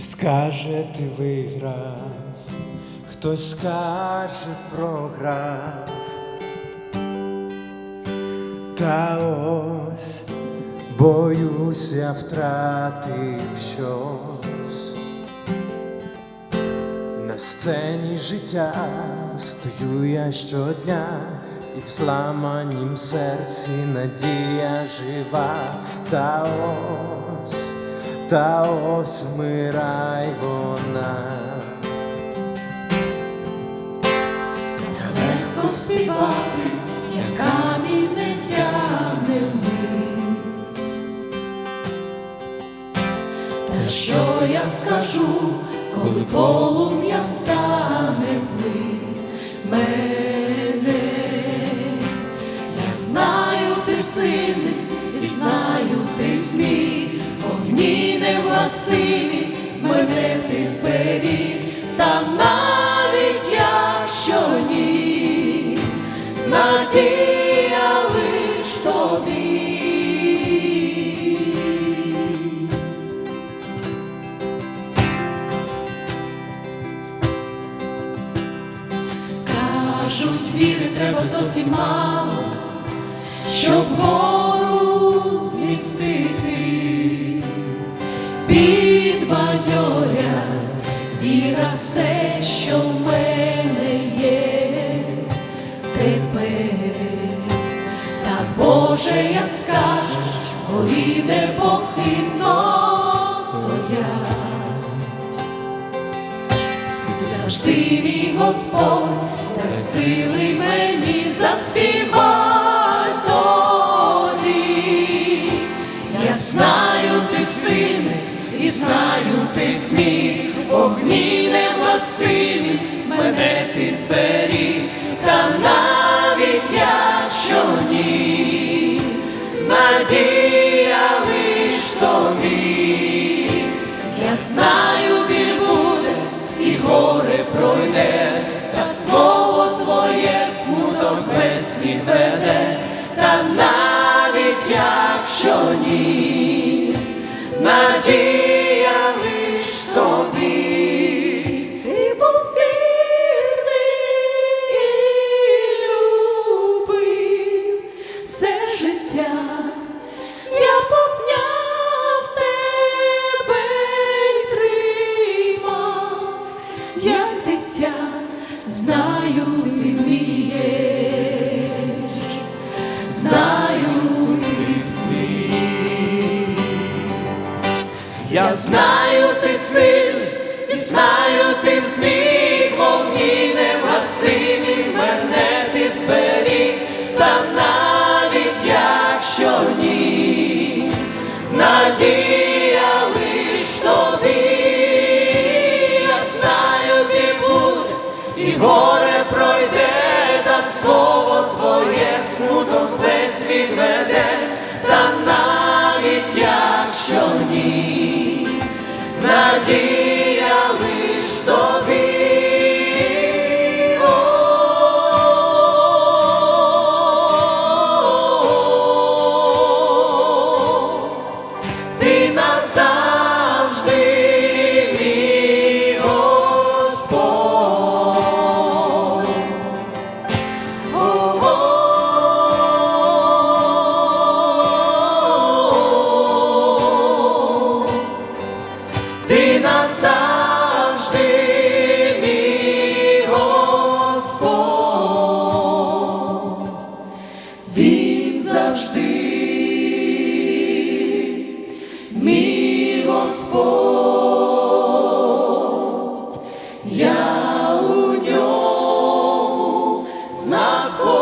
Хтось скаже, ти виграв, хтось скаже, програв. Та ось боюся втратив щось. На сцені життя стою я щодня, і в зламанім серці надія жива, та ось, та ось вмирай вона. Легко співати, як камінь не тягне вниз. Та що я скажу, коли полум'я стане близ мене? Я знаю, ти сильний, і знаю, ти змій, огні невгасимі, мене ти зберіг, та навіть якщо ні, надія лиш тобі. Скажуть, віри треба зовсім мало, щоб гору змістити, підбадьорять віра все, що в мене є тепер. Та Боже, як скажеш, горі непохитно стоять. Завжди мій Господь, дай сили мені заспівать огні мене ти зберіг, та навіть якщо ні, надія лиш тобі. Я знаю, біль буде, і горе пройде, та слово твоє смуток весь відведе, та навіть якщо ні, надія знаю, ти вмієш, знаю ти свій, я знаю ти сильний, і знаю ти змій. Y vos. Господь, я у ньому знаходжу.